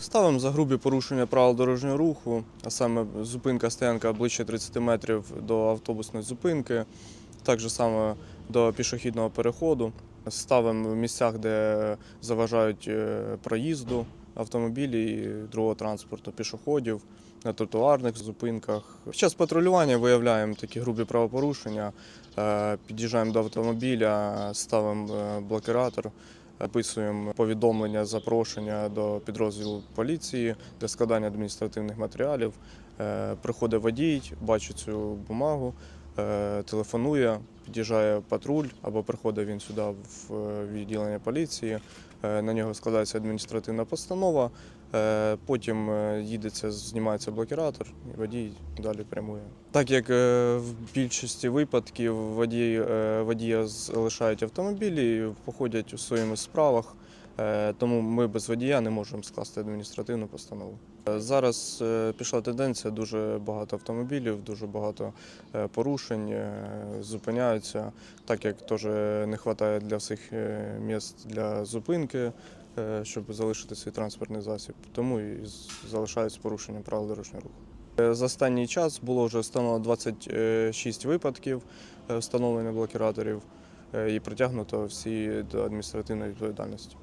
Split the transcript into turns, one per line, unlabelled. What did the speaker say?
Ставимо за грубі порушення правил дорожнього руху, а саме зупинка стоянка ближче 30 метрів до автобусної зупинки, так же саме до пішохідного переходу. Ставимо в місцях, де заважають е, проїзду автомобілі і другого транспорту, пішоходів, на тротуарних зупинках. Під час патрулювання виявляємо такі грубі правопорушення, е, під'їжджаємо до автомобіля, ставимо е, блокиратор. Описуємо повідомлення, запрошення до підрозділу поліції для складання адміністративних матеріалів. Е, Приходить водій, бачить цю бумагу, е, телефонує, під'їжджає патруль або приходить він сюди в е, відділення поліції. Е, На нього складається адміністративна постанова. е, Потім е, їдеться, знімається блокіратор, і водій далі прямує. Так як в більшості випадків водій, водія залишають автомобілі, походять у своїми справах, тому ми без водія не можемо скласти адміністративну постанову. Е, Зараз е, пішла тенденція, дуже багато автомобілів, дуже багато е, порушень, е, зупиняються, так як теж не вистачає для всіх е, місць для зупинки, е, щоб залишити свій транспортний засіб. Тому і залишаються порушення правил дорожнього руху. Е, За останній час було вже встановлено 26 випадків е, встановлення блокіраторів е, і притягнуто всі до адміністративної відповідальності.